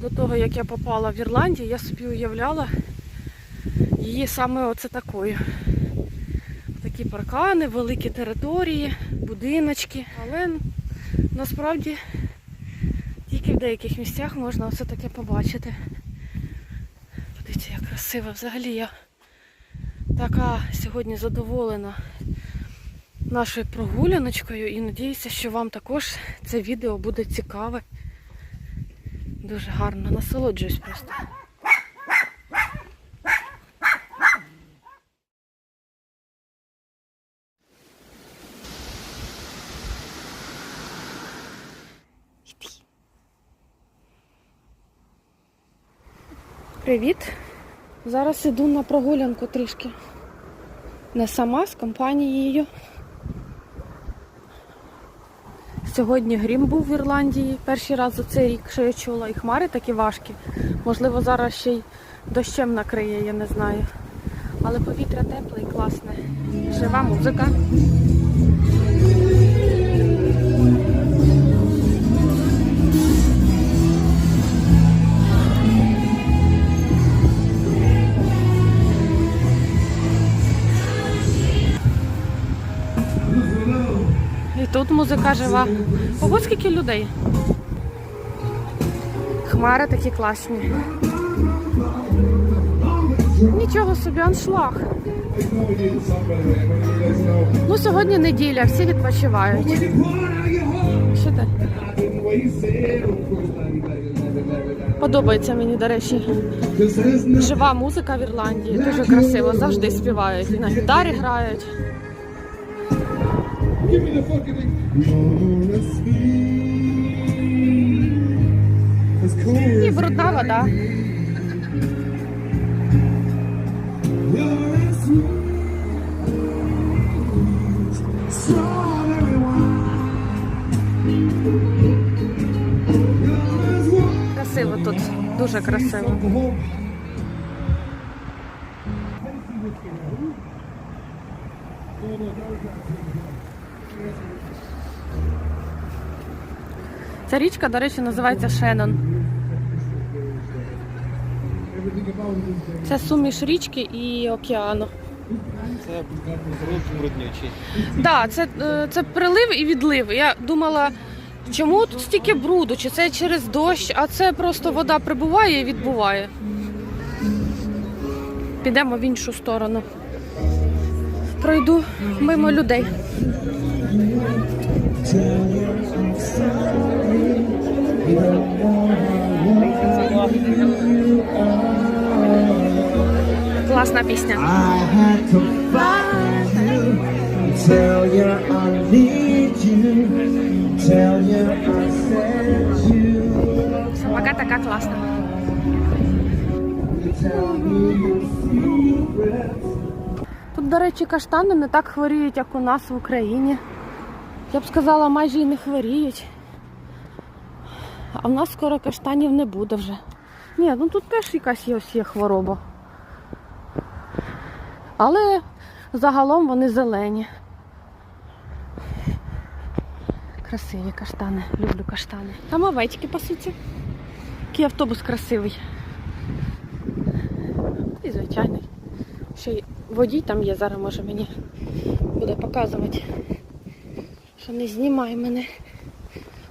До того, як я попала в Ірландію, я собі уявляла її саме оце такою. Такі паркани, великі території, будиночки. Але насправді тільки в деяких місцях можна оце таке побачити. Подивіться, як красиво. Взагалі я така сьогодні задоволена нашою прогуляночкою і надіюся, що вам також це відео буде цікаве. Дуже гарно, насолоджуюсь просто. Привіт. Зараз іду на прогулянку трішки. Не сама з компанією. Сьогодні грім був в Ірландії. Перший раз за цей рік, що я чула, і хмари такі важкі. Можливо, зараз ще й дощем накриє, я не знаю. Але повітря тепле і класне. Жива музика. Тут музика жива. Ого, скільки людей. Хмари такі класні. Нічого собі, аншлаг. Ну, сьогодні неділя, всі відпочивають. Що ти? Подобається мені, до речі, жива музика в Ірландії. Дуже красиво, завжди співають. І на гітарі грають. Give me the fucking cool. І брудна вода. Красиво тут, дуже красиво. Alcohol. Ця річка, до речі, називається is Це суміш річки і океану. Це бруднючий. Так, це, е, це прилив і відлив. Я думала, чому тут стільки бруду? Чи це через дощ, а це просто вода прибуває і відбуває. Підемо в іншу сторону. Пройду мимо людей. Класна пісня. I had to find you, tell you I need you, tell you I said you, Собака така класна. Тут, до речі, каштани не так хворіють, як у нас в Україні. Я б сказала, майже і не хворіють. А в нас скоро каштанів не буде вже. Ні, ну тут теж якась є ось є хвороба. Але загалом вони зелені. Красиві каштани. Люблю каштани. Там овечки пасуться. Який автобус красивий. І звичайний. Ще й водій там є, зараз може мені буде показувати, що не знімає мене.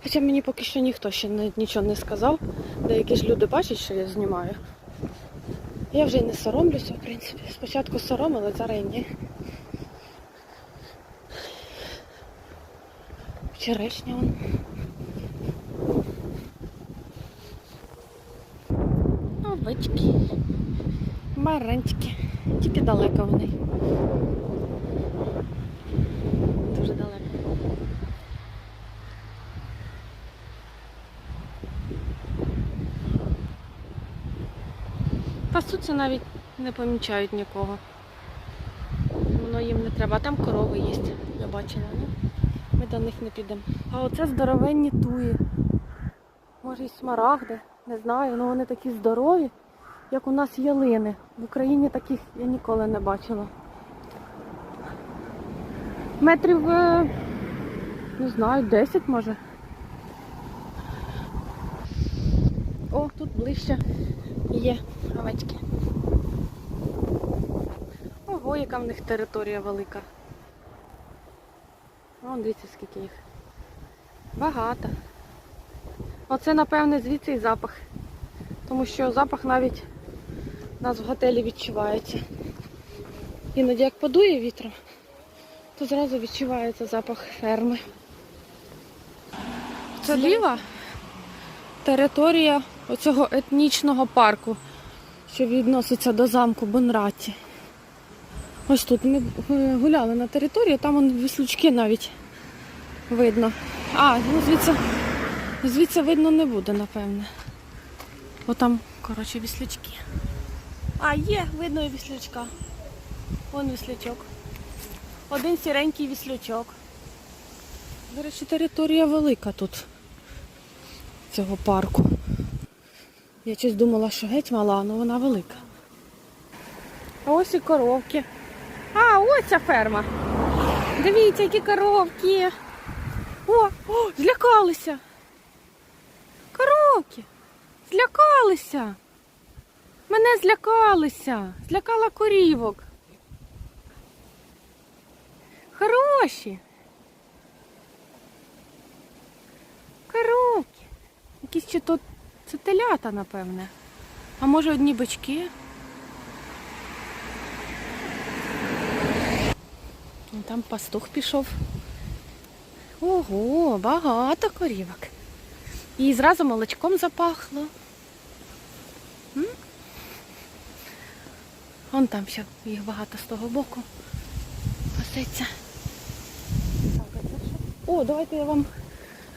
Хоча мені поки що ніхто ще нічого не сказав. Деякі ж люди бачать, що я знімаю. Я вже й не соромлюся, в принципі. Спочатку соромила, зараз і ні. Черешня вон. Овечки. Маранчики. Тільки далеко вони. Дуже далеко. Пасуться навіть не помічають нікого. Воно їм не треба. А там корови є, я бачила. Ну, ми до них не підемо. А оце здоровенні туї. Може й смарагди, не знаю, але вони такі здорові, як у нас ялини. В Україні таких я ніколи не бачила. Метрів, е, не знаю, 10 може. О, тут ближче є овечки. Ого, яка в них територія велика. Вон дивіться, скільки їх. Багато. Оце, напевне, звідси і запах. Тому що запах навіть у нас в готелі відчувається. Іноді як подує вітром, то зразу відчувається запах ферми. Це зліва територія оцього етнічного парку, що відноситься до замку Бонраті. Ось тут ми е, гуляли на території, там вон віслючки навіть видно. А, ну звідси, звідси видно не буде, напевне. Бо там, коротше, віслючки. А, є, видно і віслючка. Вон віслючок. Один сіренький віслючок. До речі, територія велика тут цього парку. Я щось думала, що геть мала, але вона велика. А ось і коровки. А, ось ця ферма. Дивіться, які коровки. О, о, злякалися. Коровки. Злякалися. Мене злякалися. Злякала корівок. Хороші. Коровки. Якісь чи то це телята, напевне. А може одні бички? Ну, Там пастух пішов. Ого, багато корівок. І зразу молочком запахло. Вон там ще їх багато з того боку. Що? О, давайте я вам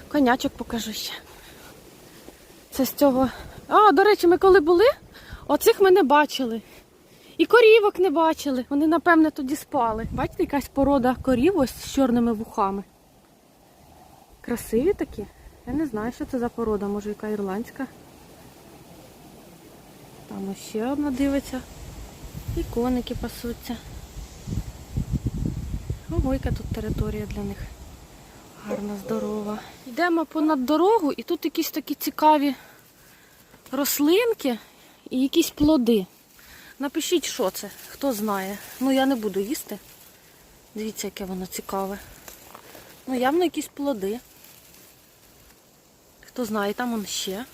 конячок покажу ще. Це з цього. А, до речі, ми коли були, оцих ми не бачили. І корівок не бачили. Вони, напевне, тоді спали. Бачите, якась порода корів ось з чорними вухами. Красиві такі. Я не знаю, що це за порода, може яка ірландська. Там ще одна дивиться. І коники пасуться. Ого, яка тут територія для них. Гарна, здорова. Йдемо понад дорогу і тут якісь такі цікаві рослинки і якісь плоди. Напишіть, що це, хто знає. Ну я не буду їсти. Дивіться, яке воно цікаве. Ну, явно якісь плоди. Хто знає, там он ще.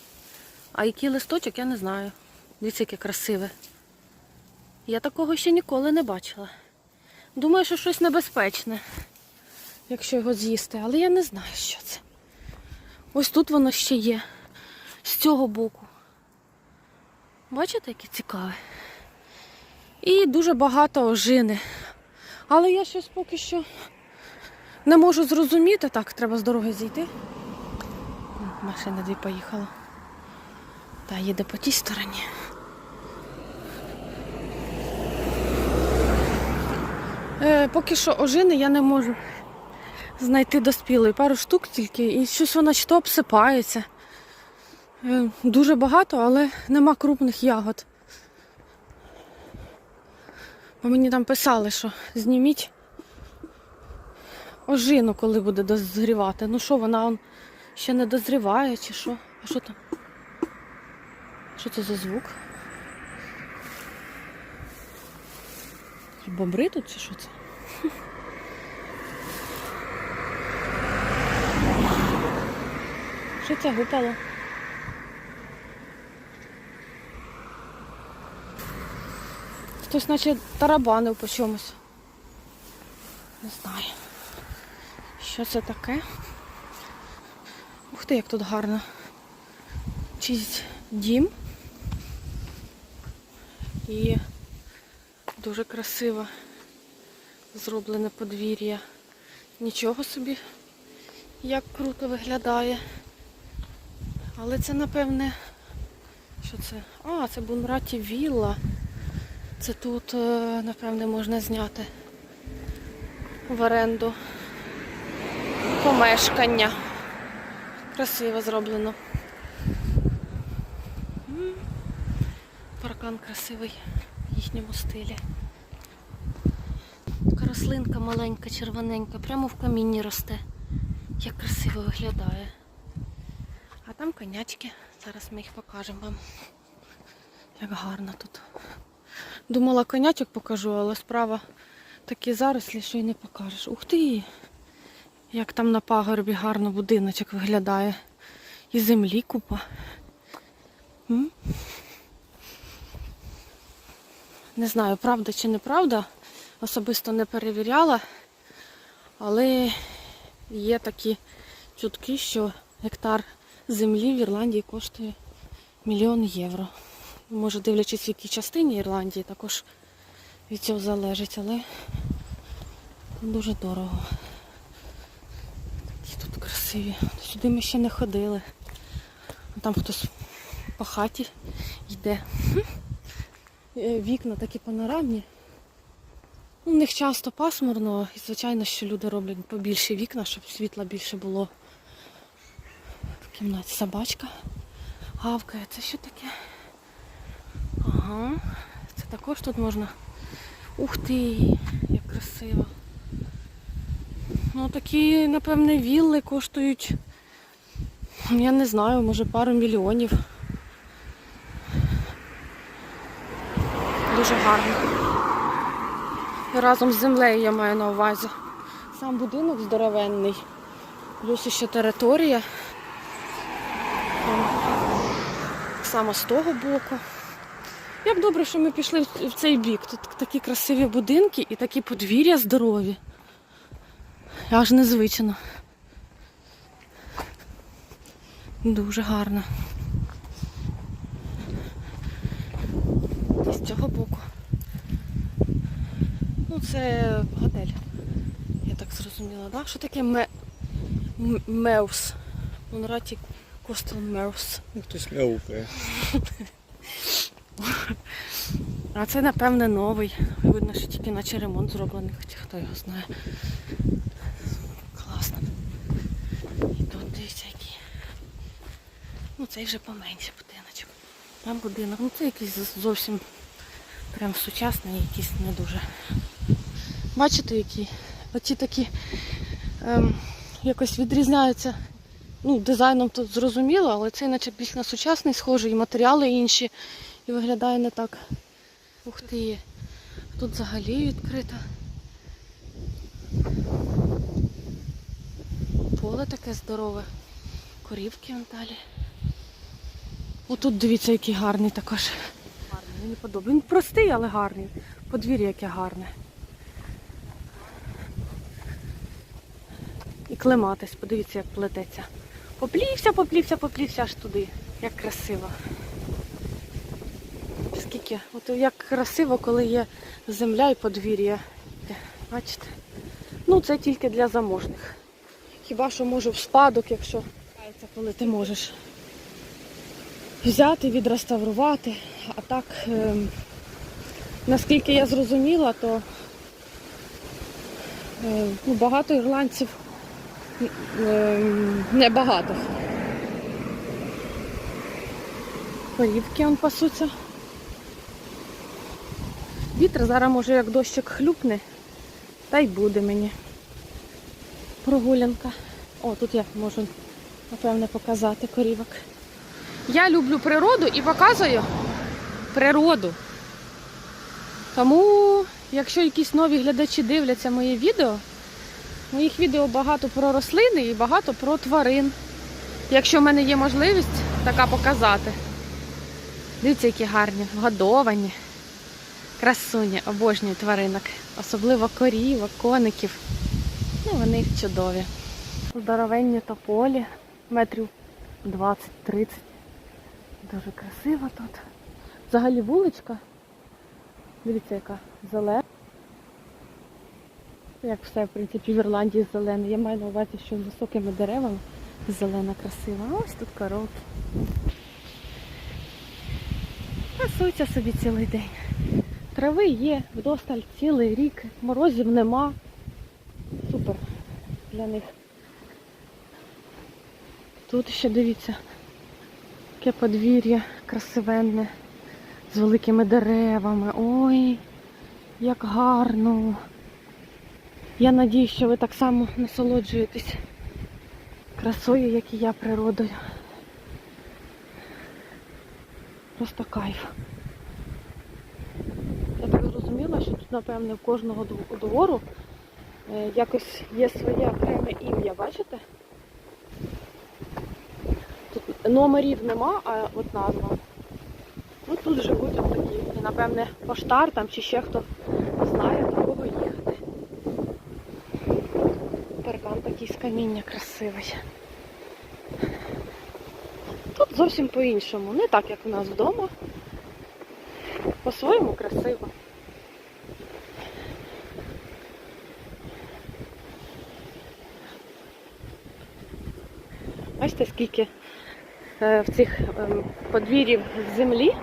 А який листочок, я не знаю. Дивіться, яке красиве. Я такого ще ніколи не бачила. Думаю, що щось небезпечне, якщо його з'їсти, але я не знаю, що це. Ось тут воно ще є. З цього боку. Бачите, яке цікаве? І дуже багато ожини. Але я щось поки що не можу зрозуміти. Так, треба з дороги зійти. Машина дві поїхала. Та їде по тій стороні. Е, поки що ожини я не можу знайти доспілої. Пару штук тільки, і щось вона чи то обсипається. Е, дуже багато, але нема крупних ягод. Бо мені там писали, що зніміть ожину, коли буде дозрівати. Ну що, вона он ще не дозріває, чи що? А що там? Що це за звук? Бобри тут чи що це? Що це гупало? Хтось наче тарабанив по чомусь. Не знаю. Що це таке? Ух ти, як тут гарно. Чийсь дім. І дуже красиво зроблене подвір'я. Нічого собі, як круто виглядає. Але це, напевне, що це? А, це Бунраті Вілла. Це тут, е, напевне, можна зняти в оренду помешкання. Красиво зроблено. Паркан красивий в їхньому стилі. Рослинка маленька, червоненька, прямо в камінні росте. Як красиво виглядає. Там конячки Зараз ми їх покажемо вам. Як гарно тут. Думала, конячок покажу, але справа такі зарослі, що й не покажеш. Ух ти! Як там на пагорбі гарно будиночок виглядає. І землі купа. Не знаю, правда чи неправда. Особисто не перевіряла. Але є такі чутки, що гектар землі в Ірландії коштує мільйон євро. Може, дивлячись в якій частині Ірландії, також від цього залежить, але дуже дорого. Такі тут красиві. Сюди ми ще не ходили. Там хтось по хаті йде. Е, Вікна такі панорамні. У них часто пасмурно, і звичайно, що люди роблять побільше вікна, щоб світла більше було. Кімнаті собачка гавкає. Це що таке? Ага. Це також тут можна. Ух ти, як красиво. Ну такі, напевне, вілли коштують, я не знаю, може пару мільйонів. Дуже гарно. Разом з землею я маю на увазі. Сам будинок здоровенний, плюс ще територія. Там Так само з того боку. Як добре, що ми пішли в- цей бік. Тут такі красиві будинки і такі подвір'я здорові. Аж незвично. Дуже гарно. І з цього боку. Ну, це готель. Я так зрозуміла, да? Що таке ме... Меус? Монраті Костел Меус. Ну, хтось мяукає. А це, напевне, новий. Видно, що тільки наче ремонт зроблений, хоча хто його знає. Класно. І тут дивіться які. Ну цей вже поменше будиночок. Там будинок. Ну це якийсь зовсім прям сучасний, якийсь не дуже. Бачите, які? Оці такі ем, якось відрізняються. Ну, дизайном тут зрозуміло, але цей наче більш на сучасний схожий, і матеріали інші. І виглядає не так. Ух ти. Тут взагалі відкрито. Поле таке здорове. Корівки вон далі. Отут дивіться, який гарний також. Гарний, мені подобається. Він простий, але гарний. Подвір'я яке гарне. І клематись, подивіться, як плететься. Поплівся, поплівся, поплівся аж туди. Як красиво. Скільки? От як красиво, коли є земля і подвір'я. Бачите? Ну, це тільки для заможних. Хіба що може в спадок, якщо коли ти можеш взяти, відреставрувати. А так, ем, наскільки я зрозуміла, то е, ну, багато ірландців небагато. Корівки он пасуться. Вітер зараз може як дощик хлюпне, та й буде мені. Прогулянка. О, тут я можу, напевне, показати корівок. Я люблю природу і показую природу. Тому, якщо якісь нові глядачі дивляться моє відео, моїх відео багато про рослини і багато про тварин. Якщо в мене є можливість така показати. Дивіться, які гарні, вгодовані. Красуні, обожнюю тваринок, особливо корівок, коників. Ну, вони чудові. Здоровенні тополі, метрів 20-30. Дуже красиво тут. Взагалі вуличка. Дивіться, яка зелена. Як все, в принципі, в Ірландії зелене. Я маю на увазі, що з високими деревами зелена красива. А ось тут коровки. Пасуться собі цілий день. Трави є, вдосталь цілий рік, морозів нема. Супер для них. Тут ще дивіться, яке подвір'я красивенне, з великими деревами. Ой, як гарно. Я надію, що ви так само насолоджуєтесь красою, як і я природою. Просто кайф. Я так зрозуміла, що тут, напевне, в кожного двору е, якось є своє окреме ім'я, бачите? Тут номерів нема, а от назва. Ну тут живуть от такі. І напевне поштар там чи ще хто знає, до кого їхати. З каміння красивий. Тут зовсім по-іншому. Не так, як у нас вдома. По-своєму красиво. Бачите, скільки е, в цих ем, подвір'їв землі,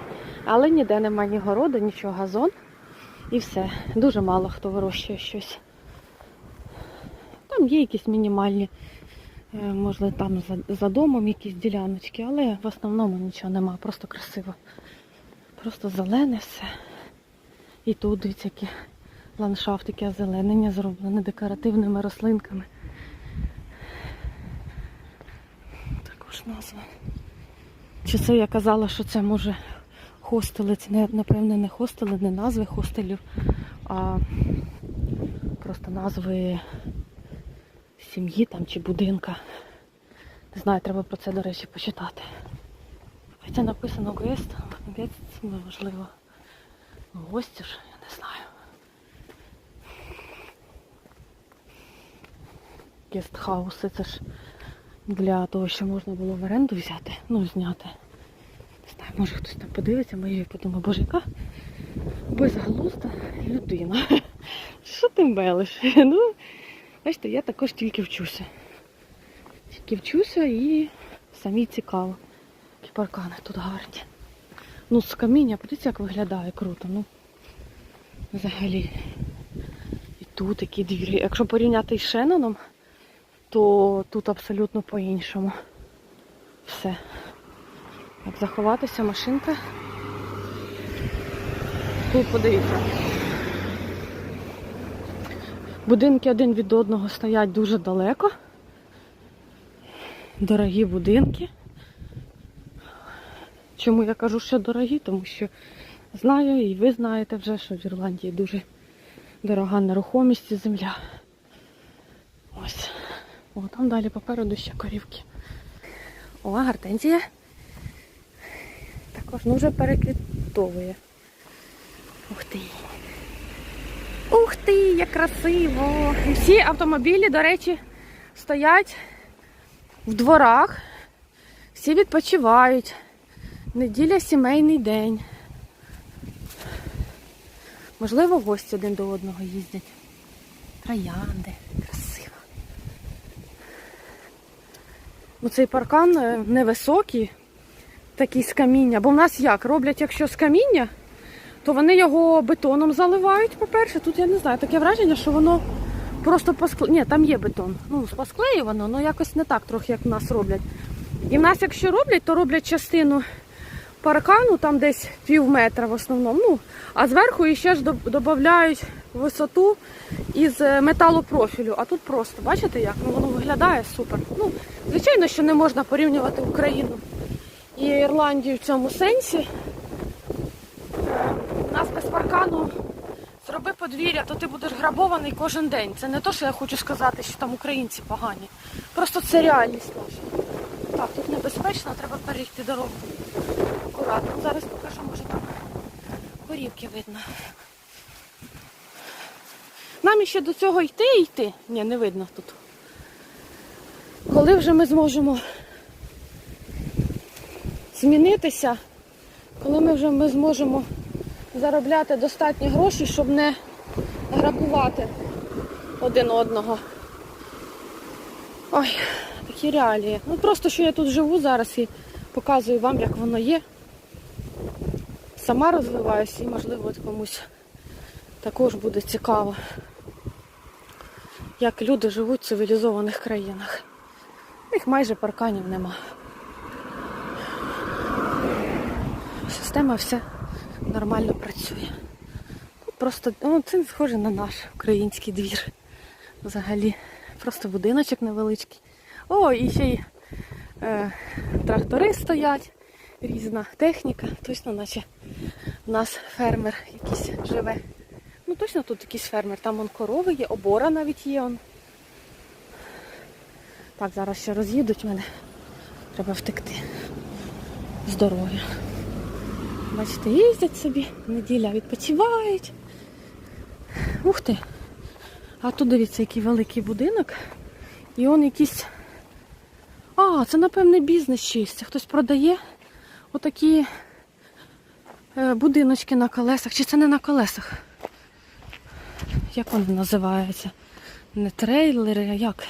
але ніде немає ні городу, нічого, газон і все. Дуже мало хто вирощує щось. Там є якісь мінімальні, е, можливо, там за, за домом якісь діляночки, але в основному нічого нема, просто красиво. Просто зелене все. І тут дивіться, які ландшафтики озеленення зроблені декоративними рослинками. Також назва. Чи це я казала, що це може хостели? Це не, напевне не хостели, не назви хостелів, а просто назви сім'ї там чи будинка. Не знаю, треба про це, до речі, почитати. Хоча написано гест, гест можливо. Гості ж, я не знаю. Гестхауси це ж для того, що можна було в оренду взяти, ну, зняти. Не знаю, може хтось там подивиться мої і подумає, боже, яка безглузда людина. Що ти мелиш? Ну, бачите, я також тільки вчуся. Тільки вчуся і самі цікаво. Які паркани тут гарні. Ну, з каміння, подивіться, як виглядає круто. Ну, взагалі. І тут такі двірі. Якщо порівняти з Шеноном, то тут абсолютно по-іншому. Все. Як заховатися, машинка. Тут подивіться. Будинки один від одного стоять дуже далеко. Дорогі будинки. Чому я кажу, що дорогі? Тому що знаю і ви знаєте вже, що в Ірландії дуже дорога нерухомість і земля. Ось. О, там далі попереду ще корівки. О, гортензія. Також ну вже переквітовує. Ух ти. Ух ти, як красиво! І всі автомобілі, до речі, стоять в дворах. Всі відпочивають. Неділя сімейний день. Можливо, гості один до одного їздять. Троянди. Красиво. Ну, цей паркан е, невисокий, такий з каміння. Бо в нас як? Роблять, якщо з каміння, то вони його бетоном заливають, по-перше. Тут я не знаю, таке враження, що воно просто поскле... Ні, там є бетон. Ну, посклеювано, але якось не так трохи, як в нас роблять. І в нас, якщо роблять, то роблять частину паркану, там десь пів метра в основному. Ну, а зверху іще ж додають висоту із е, металопрофілю. А тут просто, бачите як? Ну, воно виглядає супер. Ну, звичайно, що не можна порівнювати Україну і Ірландію в цьому сенсі. Паркану зроби подвір'я, то ти будеш грабований кожен день. Це не то, що я хочу сказати, що там українці погані. Просто це реальність наша. Так, тут небезпечно, треба перейти дорогу. Акуратно. Зараз покажу, може там корівки видно. Нам іще до цього йти і йти. Ні, не видно тут. Коли вже ми зможемо змінитися, коли ми вже ми зможемо заробляти достатні гроші, щоб не грабувати один одного. Ой, такі реалії. Ну просто що я тут живу зараз і показую вам, як воно є. Сама розвиваюся і, можливо, комусь також буде цікаво, як люди живуть в цивілізованих країнах. Них майже парканів нема. Система вся нормально працює. Просто ну, це схоже на наш український двір. Взагалі. Просто будиночок невеличкий. О, і ще й е, трактори стоять. різна техніка, точно наче в нас фермер якийсь живе. Ну точно тут якийсь фермер, там он корови є, обора навіть є. Он. Так, зараз ще роз'їдуть мене. Треба втекти з дороги. Бачите, їздять собі, неділя відпочивають. Ух ти! А тут дивіться, який великий будинок. І он якийсь. А, це, напевне, бізнес чийсь. Хтось продає отакі е, будиночки на колесах. Чи це не на колесах? Як вони називаються? Не трейлери, а як?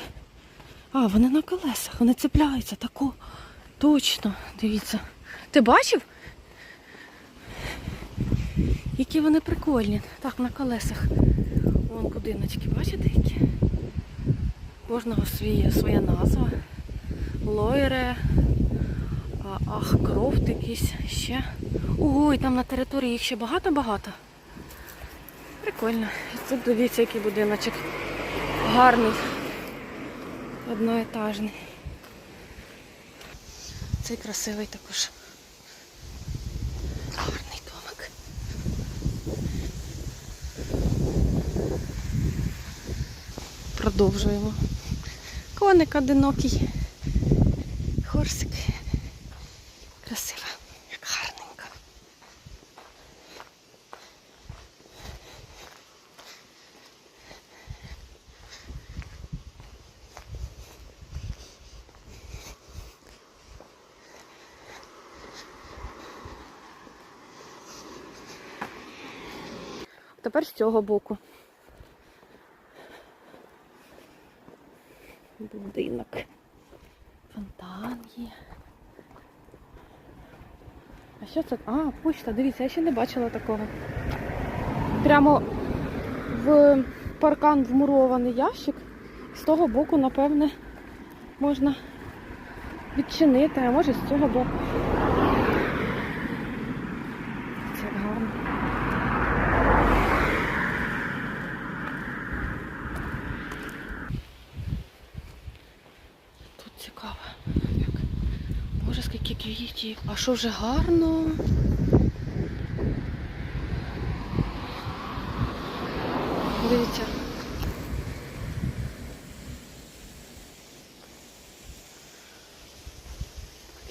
А, вони на колесах, вони цепляються тако. Точно, дивіться. Ти бачив? Які вони прикольні. Так, на колесах. Вон будиночки, бачите які? Кожного свій, своя назва. Лойре, ах, крофт якийсь ще. Ого, і там на території їх ще багато-багато. Прикольно. І тут дивіться, який будиночок. Гарний. Одноетажний. Цей красивий також. Продовжуємо. Коник одинокий. Хорсик. Красиво, як гарненько. Тепер з цього боку. Будинок. Фонтан є. А що це? А, почта, дивіться, я ще не бачила такого. Прямо в паркан вмурований ящик. З того боку, напевне, можна відчинити, а може з цього боку. Це гарно. Тут цікаво. Як... Боже, скільки квітів. А що вже гарно? Дивіться.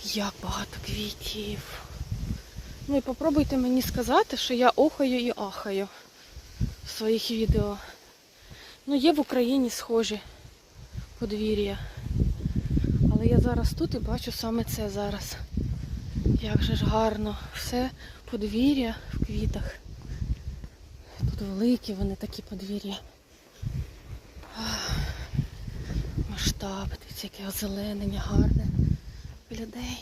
Як багато квітів. Ну і попробуйте мені сказати, що я охаю і ахаю в своїх відео. Ну, є в Україні схожі подвір'я. Але я зараз тут і бачу саме це зараз. Як же ж гарно. Все подвір'я в квітах. Тут великі вони такі подвір'я. Масштаб, яке озеленення гарне людей.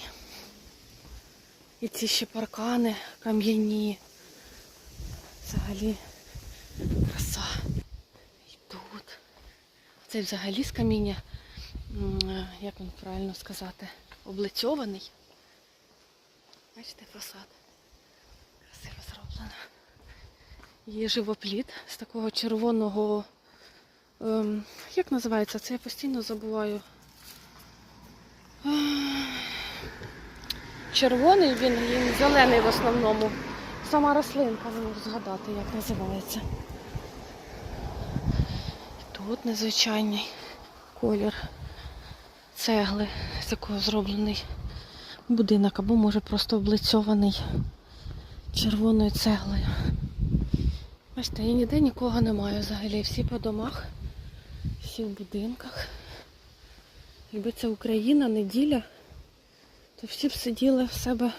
І ці ще паркани кам'яні. Взагалі краса. І тут. Це взагалі з каміння як він правильно сказати, облицьований. Бачите, фасад. Красиво зроблено. Є живопліт з такого червоного. Ем, як називається? Це я постійно забуваю. Червоний він, він зелений в основному. Сама рослинка, не можу згадати, як називається. І Тут незвичайний колір цегли, з якого зроблений будинок, або може просто облицьований червоною цеглою. Бачите, і ніде нікого немає взагалі. Всі по домах, всі в будинках. Якби це Україна, неділя, то всі б сиділи в себе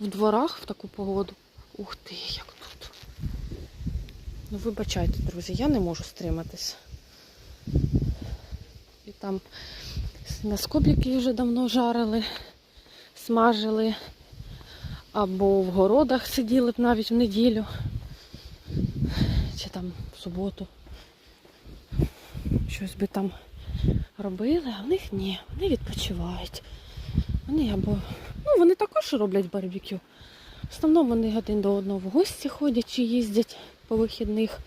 в дворах в таку погоду. Ух ти, як тут. Ну вибачайте, друзі, я не можу стриматись. І там на скоб'яки вже давно жарили, смажили, або в городах сиділи б навіть в неділю, чи там в суботу. Щось би там робили, а в них ні, вони відпочивають. Вони або. Ну, вони також роблять барбекю. В основному вони один до одного в гості ходять чи їздять по вихідних.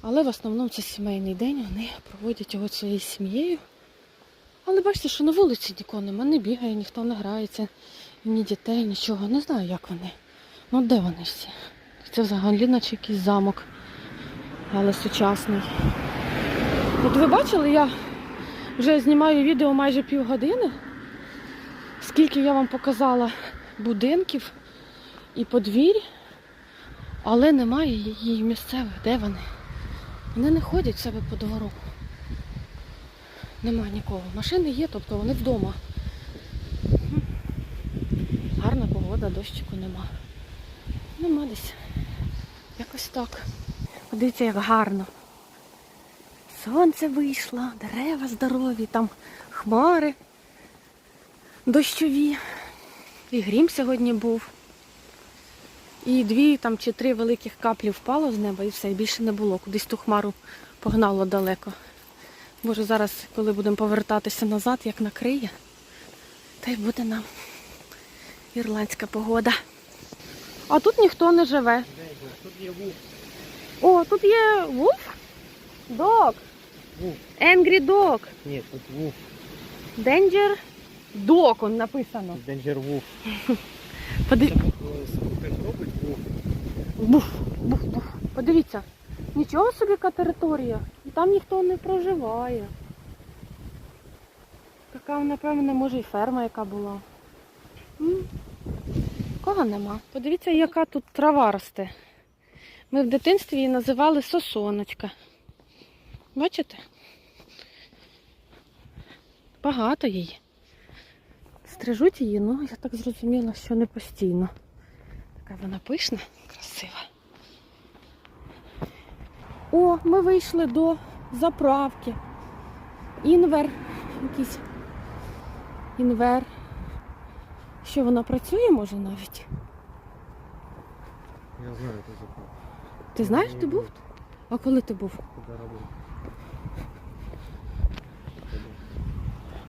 Але в основному це сімейний день, вони проводять його своєю сім'єю. Але бачите, що на вулиці нікого нема, не бігає, ніхто не грається, ні дітей, нічого. Не знаю, як вони. Ну де вони всі? Це взагалі наче якийсь замок, але сучасний. От ви бачили, я вже знімаю відео майже півгодини. Скільки я вам показала будинків і подвір'я, але немає її місцевих. Де вони? Вони не ходять в себе по двору. Нема нікого. Машини є, тобто вони вдома. Гарна погода, дощику нема. Нема десь. Якось так. Подивіться, як гарно. Сонце вийшло, дерева здорові, там хмари дощові. І грім сьогодні був. І дві там чи три великих каплі впало з неба і все, і більше не було. Кудись ту хмару погнало далеко. Може зараз, коли будемо повертатися назад, як накриє, та й буде нам ірландська погода. А тут ніхто не живе. Тут є вух. О, тут є вуф? Дог. Вуф. Angry Dog. Ні, тут вух. Danger Dog, он написано. Денджер вух. Подив... Це хтось робить. Буф, буф, буф. Подивіться, нічого собі яка територія. Там ніхто не проживає. Така, напевно, може і ферма яка була. Кого нема? Подивіться, яка тут трава росте. Ми в дитинстві її називали сосоночка. Бачите? Багато її. Стрижуть її, ну я так зрозуміла, що не постійно. Така вона пишна, красива. О, ми вийшли до заправки. Інвер. Якийсь інвер. Що вона працює, може навіть? Я знаю, це заправка. Ти знаєш, ти був? А коли ти був? Куди?